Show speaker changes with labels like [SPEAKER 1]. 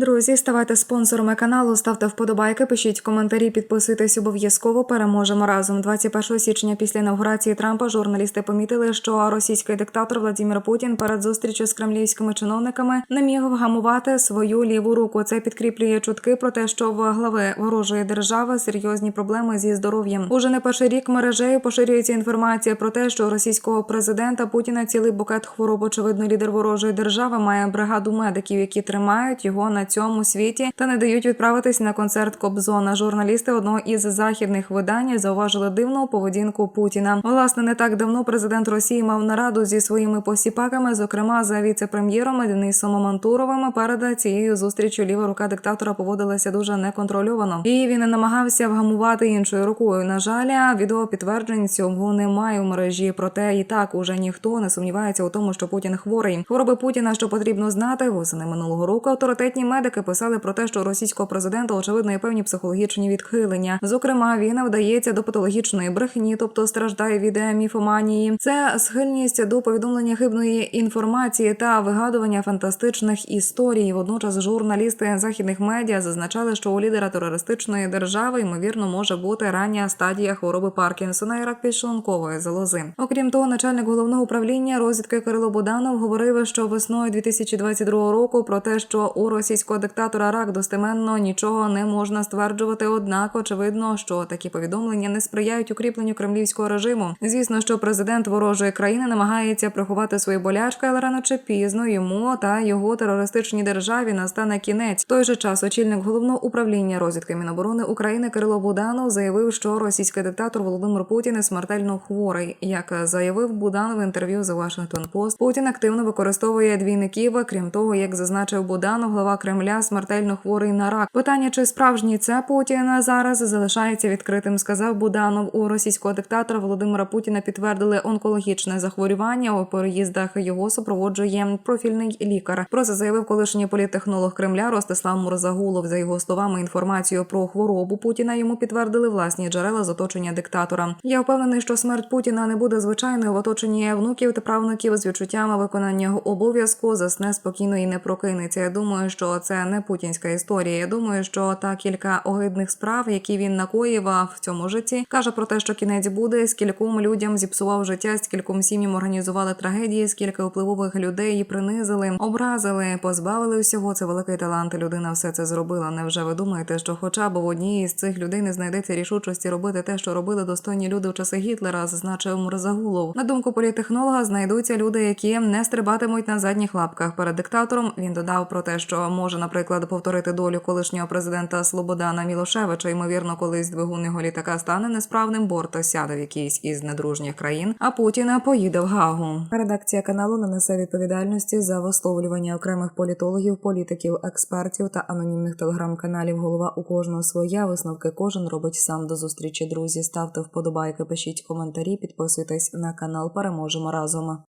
[SPEAKER 1] Друзі, ставайте спонсорами каналу, ставте вподобайки, пишіть коментарі, підписуйтесь обов'язково. Переможемо разом. 21 січня після інаугурації Трампа журналісти помітили, що російський диктатор Владимир Путін перед зустрічю з кремлівськими чиновниками не міг вгамувати свою ліву руку. Це підкріплює чутки про те, що в глави ворожої держави серйозні проблеми зі здоров'ям. Уже не перший рік мережею поширюється інформація про те, що російського президента Путіна цілий букет хвороб. Очевидно, лідер ворожої держави має бригаду медиків, які тримають його на цьому світі та не дають відправитись на концерт Кобзона. Журналісти одного із західних видань зауважили дивну поведінку Путіна. Власне, не так давно президент Росії мав нараду зі своїми посіпаками, зокрема за віце-прем'єром Денисом Мантуровим. Перед цією зустрічю ліва рука диктатора поводилася дуже неконтрольовано. І він намагався вгамувати іншою рукою. На жаль, відео підтверджень цього немає в мережі. Проте і так уже ніхто не сумнівається у тому, що Путін хворий. Хвороби Путіна, що потрібно знати, восени минулого року авторитетні медики писали про те, що російського президента очевидно є певні психологічні відхилення. Зокрема, він вдається до патологічної брехні, тобто страждає від міфоманії. Це схильність до повідомлення хибної інформації та вигадування фантастичних історій. Водночас журналісти західних медіа зазначали, що у лідера терористичної держави ймовірно може бути рання стадія хвороби Паркінсона і рак підшлункової залози. Окрім того, начальник головного управління розвідки Кирило Буданов говорив, що весною 2022 року про те, що у російського диктатора рак достеменно нічого не можна стверджувати. Однак, очевидно, що такі повідомлення не сприяють укріпленню кремлівського режиму. Звісно, що президент ворожої країни намагається приховати свої болячки, але рано чи пізно йому та його терористичній державі настане кінець. В той же час очільник головного управління розвідки Міноборони України Кирило Буданов заявив, що російський диктатор Володимир Путін смертельно хворий. Як заявив Буданов в інтерв'ю The Washington Post, Путін активно використовує двійників. Крім того, як зазначив Буданов, глава Кремля смертельно хворий на рак. Питання, чи справжній це Путін зараз залишається відкритим, сказав Буданов. У російського диктатора Володимира Путіна підтвердили онкологічне захворювання. У переїздах його супроводжує профільний лікар. Про це заявив колишній політтехнолог Кремля Ростислав Мурзагулов. За його словами, інформацію про хворобу Путіна йому підтвердили власні джерела з оточення диктатора. Я впевнений, що смерть Путіна не буде звичайною в оточенні внуків та правнуків з відчуттями виконання обов'язку. Засне спокійно і не прокинеться. Я думаю, що це не путінська історія. Я думаю, що та кілька огидних справ, які він накоїв в цьому житті, каже про те, що кінець буде. Скільком людям зіпсував життя, скільком сім'ям організували трагедії, скільки впливових людей принизили, образили, позбавили всього. Це великий талант. Людина все це зробила. Невже ви думаєте, що хоча б в одній з цих людей не знайдеться рішучості робити те, що робили достойні люди в часи Гітлера, зазначив Мурзагулов. На думку політехнолога, знайдуться люди, які не стрибатимуть на задніх лапках перед диктатором. Він додав про те, що може, наприклад, повторити долю колишнього президента Слободана Мілошевича. Ймовірно, колись двигун його літака стане несправним, борта сяде в якійсь із недружніх країн, а Путіна поїде в Гагу. Редакція каналу не несе відповідальності за висловлювання окремих політологів, політиків, експертів та анонімних телеграм-каналів. Голова у кожного своя висновки кожен робить сам до зустрічі. Друзі, ставте вподобайки, пишіть коментарі, підписуйтесь на канал. Переможемо разом.